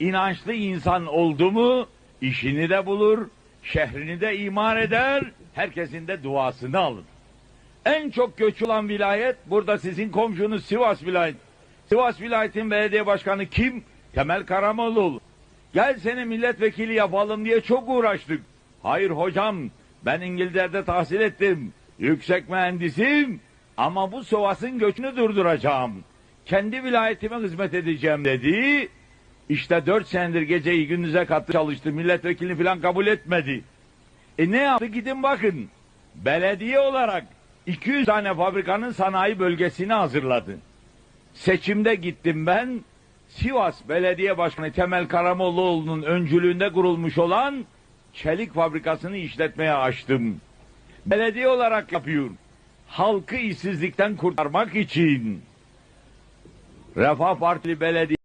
inançlı insan oldu mu işini de bulur, şehrini de imar eder, herkesin de duasını alır. En çok göç olan vilayet burada sizin komşunuz Sivas vilayet. Sivas vilayetin belediye başkanı kim? Temel Karamollaoğlu. Gel seni milletvekili yapalım diye çok uğraştık. Hayır hocam ben İngiltere'de tahsil ettim. Yüksek mühendisim ama bu Sivas'ın göçünü durduracağım. Kendi vilayetime hizmet edeceğim dedi. İşte dört senedir geceyi gündüze kattı çalıştı. Milletvekilini falan kabul etmedi. E ne yaptı gidin bakın. Belediye olarak 200 tane fabrikanın sanayi bölgesini hazırladı. Seçimde gittim ben. Sivas Belediye Başkanı Temel Karamollaoğlu'nun öncülüğünde kurulmuş olan çelik fabrikasını işletmeye açtım. Belediye olarak yapıyor. Halkı işsizlikten kurtarmak için. Refah Partili Belediye